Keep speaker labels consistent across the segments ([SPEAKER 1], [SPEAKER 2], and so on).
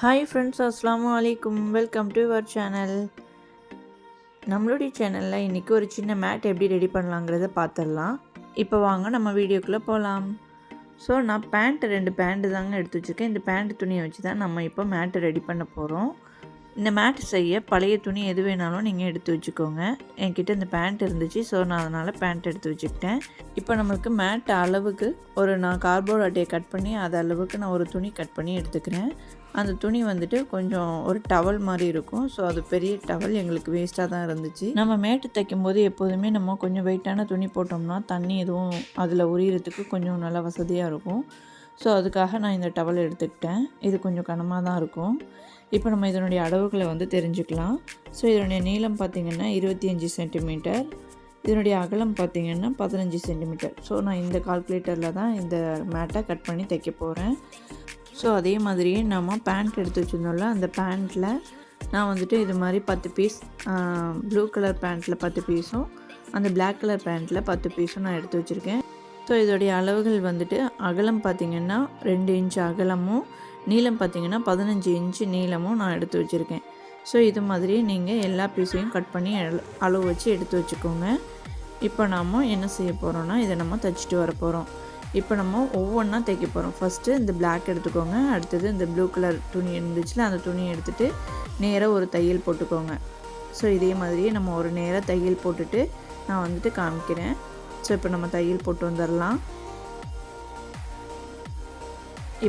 [SPEAKER 1] Hi friends அஸ்லாமு அலைக்கும் welcome to your channel நம்மளுடைய சேனலில் இன்றைக்கி ஒரு சின்ன மேட் எப்படி ரெடி பண்ணலாங்கிறத பார்த்துடலாம். இப்போ வாங்க நம்ம வீடியோக்குள்ளே போகலாம் ஸோ நான் பேண்ட்டு ரெண்டு பேண்ட்டு தாங்க எடுத்து வச்சுருக்கேன். இந்த பேண்ட் துணியை வச்சு தான் நம்ம இப்போ மேட்டை ரெடி பண்ண போகிறோம் இந்த மேட் செய்ய பழைய துணி எது வேணாலும் நீங்கள் எடுத்து வச்சுக்கோங்க. என்கிட்ட இந்த பேண்ட் இருந்துச்சு ஸோ நான் அதனால் பேண்ட் எடுத்து வச்சுக்கிட்டேன். இப்போ நம்மளுக்கு மேட் அளவுக்கு ஒரு நான் கார்போர்ட் அட்டையை கட் பண்ணி அது அளவுக்கு நான் ஒரு துணி கட் பண்ணி எடுத்துக்கிறேன். அந்த துணி வந்துட்டு கொஞ்சம் ஒரு டவல் மாதிரி இருக்கும். ஸோ அது பெரிய டவல் எங்களுக்கு வேஸ்ட்டாக தான் இருந்துச்சு. நம்ம மேட்டு தைக்கும் போது எப்போதுமே நம்ம கொஞ்சம் வெயிட்டான துணி போட்டோம்னா தண்ணி எதுவும் அதில் உரியறதுக்கு கொஞ்சம் நல்லா வசதியாக இருக்கும். ஸோ அதுக்காக நான் இந்த டவல் எடுத்துக்கிட்டேன். இது கொஞ்சம் கனமாக தான் இருக்கும். இப்போ நம்ம இதனுடைய அளவுகளை வந்து தெரிஞ்சுக்கலாம். ஸோ இதனுடைய நீளம் பார்த்திங்கன்னா இருபத்தி அஞ்சு சென்டிமீட்டர் இதனுடைய அகலம் பார்த்திங்கன்னா பதினஞ்சு சென்டிமீட்டர் ஸோ நான் இந்த கால்குலேட்டரில் தான் இந்த மேட்டை கட் பண்ணி தைக்க போகிறேன் ஸோ அதே மாதிரியே நம்ம பேண்ட் எடுத்து வச்சுருந்தோம்ல அந்த பேண்ட்டில் நான் வந்துட்டு இது மாதிரி பத்து பீஸ் ப்ளூ கலர் பேண்ட்டில் பத்து பீஸும் அந்த பிளாக் கலர் பேண்ட்டில் பத்து பீஸும் நான் எடுத்து வச்சுருக்கேன். ஸோ இதோடைய அளவுகள் வந்துட்டு அகலம் பார்த்திங்கன்னா ரெண்டு இன்ச் அகலமும் நீளம் பார்த்திங்கன்னா பதினஞ்சு இன்ச்சு நீளமும் நான் எடுத்து வச்சுருக்கேன். ஸோ இது மாதிரி நீங்கள் எல்லா பீஸையும் கட் பண்ணி அளவு வச்சு எடுத்து வச்சுக்கோங்க. இப்போ நாம் என்ன செய்ய போகிறோன்னா இதை நம்ம தைச்சிட்டு வர போகிறோம் இப்போ நம்ம ஒவ்வொன்றா தைக்க போகிறோம் ஃபஸ்ட்டு இந்த பிளாக் எடுத்துக்கோங்க. அடுத்தது இந்த ப்ளூ கலர் துணி இருந்துச்சுல அந்த துணியை எடுத்துகிட்டு நேராக ஒரு தையல் போட்டுக்கோங்க. ஸோ இதே மாதிரியே நம்ம ஒரு நேராக தையல் போட்டுட்டு நான் வந்துட்டு காமிக்கிறேன். ஸோ இப்போ நம்ம தையல் போட்டு வந்துடலாம்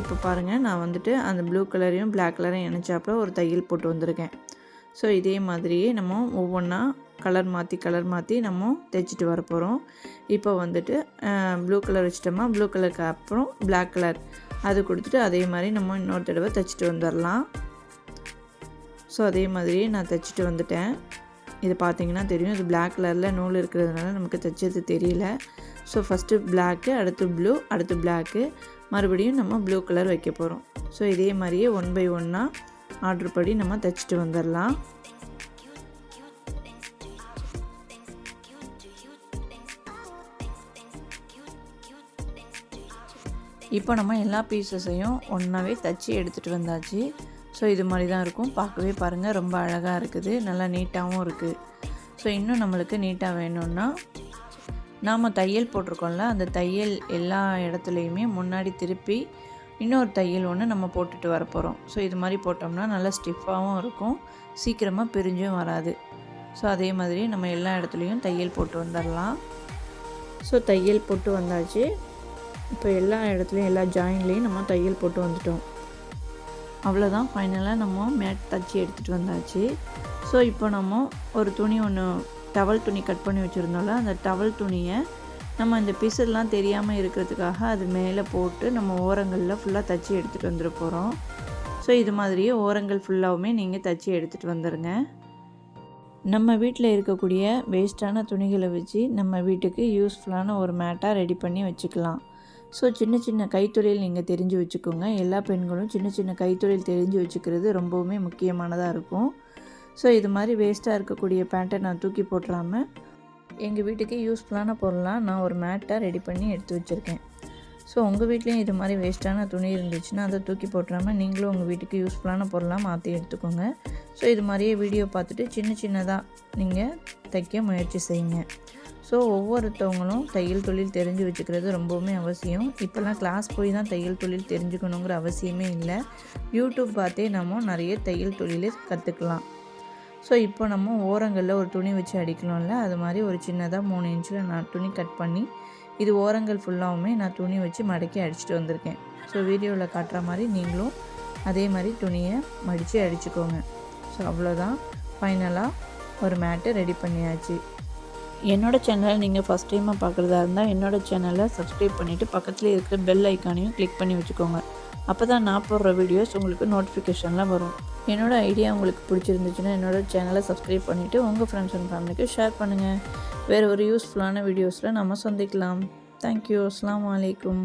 [SPEAKER 1] இப்போ பாருங்கள் நான் வந்துட்டு அந்த ப்ளூ கலரையும் பிளாக் கலரையும் இணைச்சாப்புல ஒரு தையல் போட்டு வந்திருக்கேன். ஸோ இதே மாதிரியே நம்ம ஒவ்வொன்றா கலர் மாற்றி கலர் மாற்றி நம்ம தைச்சிட்டு வர போகிறோம் இப்போ வந்துட்டு ப்ளூ கலர் வச்சிட்டோமா? ப்ளூ கலருக்கு அப்புறம் பிளாக் கலர் அது கொடுத்துட்டு அதே மாதிரி நம்ம இன்னொரு தடவை தைச்சிட்டு வந்துடலாம் ஸோ அதே மாதிரியே நான் தைச்சிட்டு வந்துட்டேன். இது பார்த்திங்கன்னா தெரியும். இது பிளாக் கலரில் நூல் இருக்கிறதுனால நமக்கு தைச்சது தெரியல. ஸோ ஃபஸ்ட்டு பிளாக்கு அடுத்து ப்ளூ அடுத்து பிளாக்கு மறுபடியும் நம்ம ப்ளூ கலர் வைக்க போகிறோம் ஸோ இதே மாதிரியே ஒன் பை ஒன்னாக ஆர்டர் படி நம்ம தைச்சிட்டு வந்துடலாம் இப்போ நம்ம எல்லா பீசஸையும் ஒன்றாவே தைச்சி எடுத்துகிட்டு வந்தாச்சு. ஸோ இது மாதிரி தான் இருக்கும். பார்க்கவே பாருங்கள் ரொம்ப அழகாக இருக்குது. நல்லா நீட்டாகவும் இருக்குது ஸோ இன்னும் நம்மளுக்கு நீட்டாக வேணும்னா நாம் தையல் போட்டிருக்கோம்ல அந்த தையல் எல்லா இடத்துலையுமே முன்னாடி திருப்பி இன்னொரு தையல் ஒன்று நம்ம போட்டுட்டு வர போகிறோம் ஸோ இது மாதிரி போட்டோம்னா நல்லா ஸ்டிஃபாகவும் இருக்கும். சீக்கிரமாக பிரிஞ்சும் வராது. ஸோ அதே மாதிரி நம்ம எல்லா இடத்துலையும் தையல் போட்டு வந்துடலாம் ஸோ தையல் போட்டு வந்தாச்சு. இப்போ எல்லா இடத்துலையும் எல்லா ஜாயின்லேயும் நம்ம தையல் போட்டு வந்துட்டோம். அவ்வளோதான் ஃபைனலாக நம்ம மேட் தச்சு எடுத்துகிட்டு வந்தாச்சு. ஸோ இப்போ நம்ம ஒரு துணி ஒன்று டவல் துணி கட் பண்ணி வச்சுருந்தோம்ல அந்த டவல் துணியை நம்ம இந்த பிசுலாம் தெரியாமல் இருக்கிறதுக்காக அது மேலே போட்டு நம்ம ஓரங்களில் ஃபுல்லாக தச்சு எடுத்துகிட்டு வந்துட போகிறோம். ஸோ இது மாதிரியே ஓரங்கள் ஃபுல்லாகவுமே நீங்கள் தச்சு எடுத்துகிட்டு வந்துடுங்க. நம்ம வீட்டில் இருக்கக்கூடிய வேஸ்ட்டான துணிகளை வச்சு நம்ம வீட்டுக்கு யூஸ்ஃபுல்லான ஒரு மேட்டாக ரெடி பண்ணி வச்சுக்கலாம். ஸோ சின்ன சின்ன கைத்தொழில் நீங்கள் தெரிஞ்சு வச்சுக்கோங்க. எல்லா பெண்களும் சின்ன சின்ன கைத்தொழில் தெரிஞ்சு வச்சுக்கிறது ரொம்பவுமே முக்கியமானதாக இருக்கும். ஸோ இது மாதிரி வேஸ்ட்டாக இருக்கக்கூடிய பேண்ட்டை நான் தூக்கி போட்டுறாமல் எங்கள் வீட்டுக்கு யூஸ்ஃபுல்லான பொருளாக நான் ஒரு மேட்டை ரெடி பண்ணி எடுத்து வச்சுருக்கேன். ஸோ உங்கள் வீட்லேயும் இது மாதிரி வேஸ்ட்டான துணி இருந்துச்சுன்னா அதை தூக்கி போட்டுறாமல் நீங்களும் உங்கள் வீட்டுக்கு யூஸ்ஃபுல்லான பொருளாக மாற்றி எடுத்துக்கோங்க. ஸோ இது மாதிரியே வீடியோ பார்த்துட்டு சின்ன சின்னதாக நீங்கள் தைக்க முயற்சி செய்யுங்க. ஸோ ஒவ்வொருத்தவங்களும் தையல் தொழில் தெரிஞ்சு வச்சுக்கிறது ரொம்பவுமே அவசியம். இப்போல்லாம் கிளாஸ் போய் தான் தையல் தொழில் தெரிஞ்சுக்கணுங்கிற அவசியமே இல்லை. யூடியூப் பார்த்தே நம்ம நிறைய தையல் தொழிலை கற்றுக்கலாம். ஸோ இப்போ நம்ம ஓரங்களில் ஒரு துணி வச்சு அடிக்கணும்ல? அது மாதிரி ஒரு சின்னதாக மூணு இன்ச்சில் நான் துணி கட் பண்ணி இது ஓரங்கள் ஃபுல்லாகவுமே நான் துணி வச்சு மடக்கி அடிச்சுட்டு வந்திருக்கேன். ஸோ வீடியோவில் காட்டுற மாதிரி நீங்களும் அதே மாதிரி துணியை மடித்து அடிச்சுக்கோங்க. ஸோ அவ்வளோதான் ஃபைனலாக ஒரு மேட்டு ரெடி பண்ணியாச்சு. என்னோடய சேனலை நீங்கள் ஃபஸ்ட் டைமாக பார்க்குறதா இருந்தால் என்னோடய சேனலை சப்ஸ்கிரைப் பண்ணிவிட்டு பக்கத்தில் இருக்கிற பெல் ஐக்கானையும் கிளிக் பண்ணி வச்சுக்கோங்க. அப்போ தான் நான் போடுற வீடியோஸ் உங்களுக்கு நோட்டிஃபிகேஷன்லாம் வரும். என்னோடய ஐடியா உங்களுக்கு பிடிச்சிருந்துச்சுன்னா என்னோடய சேனலை சப்ஸ்கிரைப் பண்ணிவிட்டு உங்கள் ஃப்ரெண்ட்ஸ் அண்ட் ஃபேமிலிக்கு ஷேர் பண்ணுங்கள் வேறு ஒரு யூஸ்ஃபுல்லான வீடியோஸில் நம்ம சந்திக்கலாம். தேங்க்யூ அஸ்லாம் வலைக்கும்